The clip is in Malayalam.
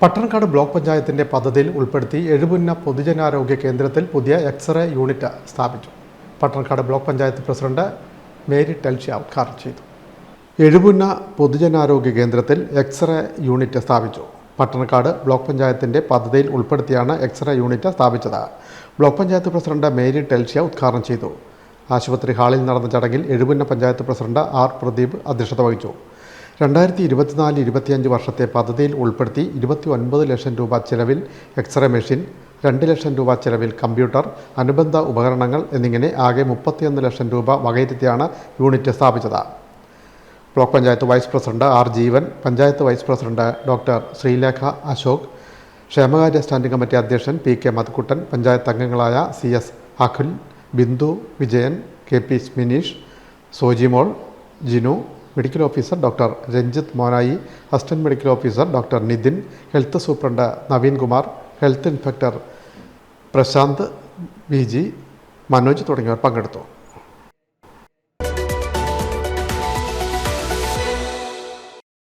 പട്ടണക്കാട് ബ്ലോക്ക് പഞ്ചായത്തിന്റെ പദ്ധതിയിൽ ഉൾപ്പെടുത്തി എഴുപുന്ന പൊതുജനാരോഗ്യ കേന്ദ്രത്തിൽ പുതിയ എക്സ്റേ യൂണിറ്റ് സ്ഥാപിച്ചു. Pattanakkad block panchayat president Mary Telshya ഉദ്ഘാടനം ചെയ്തു. എഴുപുന്ന പൊതുജനാരോഗ്യ കേന്ദ്രത്തിൽ എക്സ്റേ യൂണിറ്റ് സ്ഥാപിച്ചു. പട്ടണക്കാട് ബ്ലോക്ക് പഞ്ചായത്തിന്റെ പദ്ധതിയിൽ ഉൾപ്പെടുത്തിയാണ് എക്സ്റേ യൂണിറ്റ് സ്ഥാപിച്ചത്. Block panchayat president Mary Telshya ഉദ്ഘാടനം ചെയ്തു. ആശുപത്രി ഹാളിൽ നടന്ന ചടങ്ങിൽ എഴുപുന്ന പഞ്ചായത്ത് പ്രസിഡന്റ് ആർ പ്രദീപ് അധ്യക്ഷത വഹിച്ചു. രണ്ടായിരത്തി ഇരുപത്തിനാല് ഇരുപത്തിയഞ്ച് വർഷത്തെ പദ്ധതിയിൽ ഉൾപ്പെടുത്തി ഇരുപത്തി ഒൻപത് ലക്ഷം രൂപ ചെലവിൽ എക്സ്റേ മെഷീൻ രണ്ട് ലക്ഷം രൂപ ചെലവിൽ കമ്പ്യൂട്ടർ അനുബന്ധ ഉപകരണങ്ങൾ എന്നിങ്ങനെ ആകെ മുപ്പത്തിയൊന്ന് ലക്ഷം രൂപ വകയിരുത്തിയാണ് യൂണിറ്റ് സ്ഥാപിച്ചത്. Block panchayat vice president R Jeevan panchayat vice president doctor Sreelekha Ashok ക്ഷേമകാര്യ സ്റ്റാൻഡിംഗ് കമ്മിറ്റി അധ്യക്ഷൻ പി കെ മധുക്കുട്ടൻ പഞ്ചായത്ത് അംഗങ്ങളായ C S Akhul Bindu Vijayan K P Mineesh Sojimol Jinu medical officer doctor Ranjith Monayi assistant medical officer doctor Nithin health superintendent Naveen Kumar health inspector Prashanth V G Manoj തുടങ്ങിയവർ പങ്കെടുത്തു.